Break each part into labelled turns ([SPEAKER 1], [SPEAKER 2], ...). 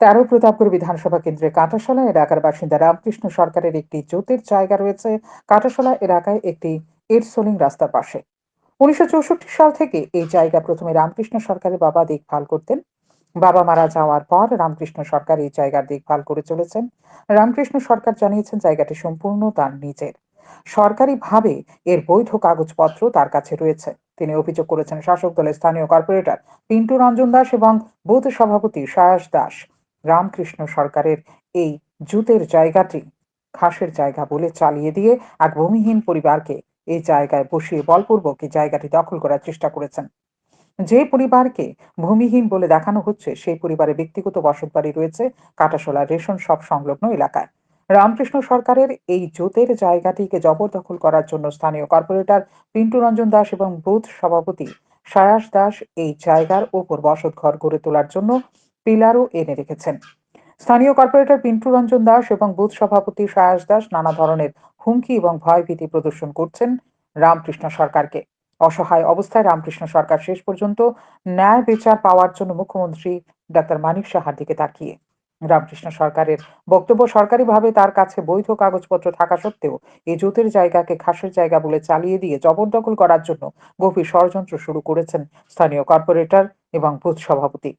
[SPEAKER 1] তেরো প্রতাপপুর বিধানসভা কেন্দ্রের কাঁটাশলা এলাকার বাসিন্দা রামকৃষ্ণ সরকারের একটি জোতের জায়গা রয়েছে। কাঁটাশলা এলাকায় একটি এরসোলিং রাস্তার পাশে। উনিশশো চৌষট্টি সাল থেকে এই জায়গা প্রথমে রামকৃষ্ণ সরকারের বাবা দেখভাল করতেন। বাবা মারা যাওয়ার পর রামকৃষ্ণ সরকার এই জায়গার দেখভাল করে চলেছেন। রামকৃষ্ণ সরকার জানিয়েছেন জায়গাটি সম্পূর্ণ তার নিজের। সরকারিভাবে এর বৈধ কাগজপত্র তার কাছে রয়েছে। তিনি অভিযোগ করেছেন শাসক দলের স্থানীয় কর্পোরেটর পিন্টু রঞ্জন দাস এবং বুথ সভাপতি সায়াস দাস। রামকৃষ্ণ সরকারের এই জুতের জায়গাটি ঘাসের জায়গা বলে চালিয়ে দিয়ে এক ভূমিহীন পরিবারকে এই জায়গায় বসিয়ে বলপূর্বক এই জায়গাটি দখল করার চেষ্টা করেছেন। যে পরিবারকে ভূমিহীন বলে দেখানো হচ্ছে, সেই পরিবারের ব্যক্তিগত বসতবাড়ি রয়েছে, কাটাশোলা, রেশন সব সংলগ্ন এলাকায়। রামকৃষ্ণ সরকারের এই জোতের জায়গাটিকে জবরদখল করার জন্য স্থানীয় কর্পোরেটর পিন্টু রঞ্জন দাস এবং বুথ সভাপতি সায়াস দাস এই জায়গার ওপর বসত ঘর গড়ে তোলার জন্য পিলারও এনে রেখেছেন। স্থানীয় কর্পোরেটর পিন্টু রঞ্জন দাস এবং বুথ সভাপতি সায়াস দাস নানা ধরনের হুমকি এবং ভয়ভীতি প্রদর্শন করছেন রামকৃষ্ণ সরকারকে। অসহায় অবস্থায় রামকৃষ্ণ সরকার শেষ পর্যন্ত ন্যায় বিচার পাওয়ার জন্য মুখ্যমন্ত্রী ডাক্তার মানিক সাহার দিকে তাকিয়ে। রামকৃষ্ণ সরকারের বক্তব্য সরকারিভাবে তার কাছে বৈধ কাগজপত্র থাকা সত্ত্বেও এই জুতের জায়গাকে খাসের জায়গা বলে চালিয়ে দিয়ে জবরদখল করার জন্য গভীর ষড়যন্ত্র শুরু করেছেন স্থানীয় কর্পোরেটর এবং বুথ সভাপতি।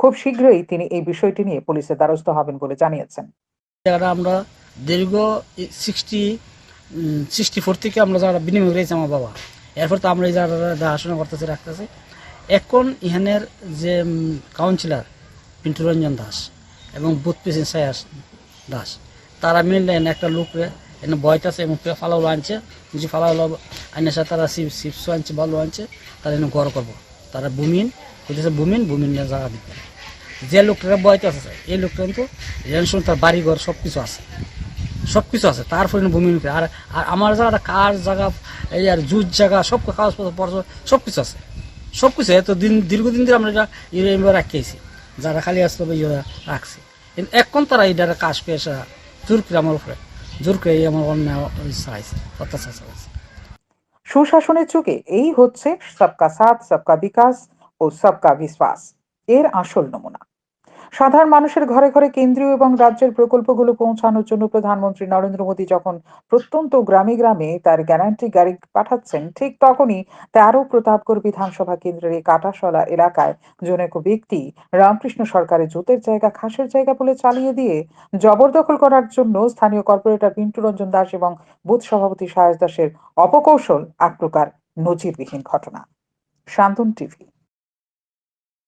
[SPEAKER 1] খুব শীঘ্রই তিনি এই বিষয়টি নিয়ে পুলিশের দ্বারস্থ হবেন বলে জানিয়েছেন।
[SPEAKER 2] জায়গাটা আমরা দীর্ঘ সিক্সটি সিক্সটি ফোর থেকে আমরা যারা বিনিময় রয়েছে আমার বাবা, এরপর তো আমরা জায়গাটা দেখাশোনা করতেছি, রাখতেছি। এখন ইহানের যে কাউন্সিলর পিন্টু রঞ্জন দাস এবং বুথ প্রেসিডেন্ট সায়াস দাস, তারা মিললেন একটা লোকরে এনে বয়তাছে এবং ফালাউলো আনছে, যে ফালাউলো আইনের সাথে তারা সিপ সিপসও আনছে, বালু আনছে, তারা এনে গড় করব। তারা বুমিন হইতেছে বুমিন বুমিন জায়গা দিবে যে লোকটা বয়তে এই লোকটা কিন্তু রেনশন তার বাড়ি ঘর সব কিছু আছে সব কিছু আছে তারপরে নিতে আর আর আমার জায়গাটা কার জায়গা, এই আর জুজ জায়গা, সব কাগজপত্র পত্র সব কিছু আছে। সব কিছু এত দিন, দীর্ঘদিন ধরে আমরা এটা ইউরিয়া রাখিয়েছি, যারা খালি আসতে হবে ইয়ে রাখছে। কিন্তু এখন তারা এটা কাজ পেয়েছে, জোর করে আমার উপরে, জোর করে আমার অন্যায় চাইছে অত্যাচার চাইছে
[SPEAKER 1] সুশাসনের যুগে এই হচ্ছে সবকা সাথ সবকা বিকাশ ও সবকা বিশ্বাস এর আসল নমুনা সাধারণ মানুষের ঘরে ঘরে কেন্দ্রীয় এবং রাজ্যের প্রকল্পগুলো পৌঁছানোর জন্য প্রধানমন্ত্রী নরেন্দ্র মোদী যখন প্রত্যন্ত গ্রামে গ্রামে তার গ্যারান্টি গাড়ি পাঠাচ্ছেন, ঠিক তখনই তেরো প্রতাপগড় বিধানসভা কেন্দ্রের এই কাটাশলা এলাকায় জনৈক ব্যক্তি রামকৃষ্ণ সরকারের জোতের জায়গা খাসের জায়গা বলে চালিয়ে দিয়ে জবরদখল করার জন্য স্থানীয় কর্পোরেটর পিন্টু রঞ্জন দাস এবং বুথ সভাপতি সায়স দাসের অপকৌশল এক প্রকার নজিরবিহীন ঘটনা। শান্তন টিভি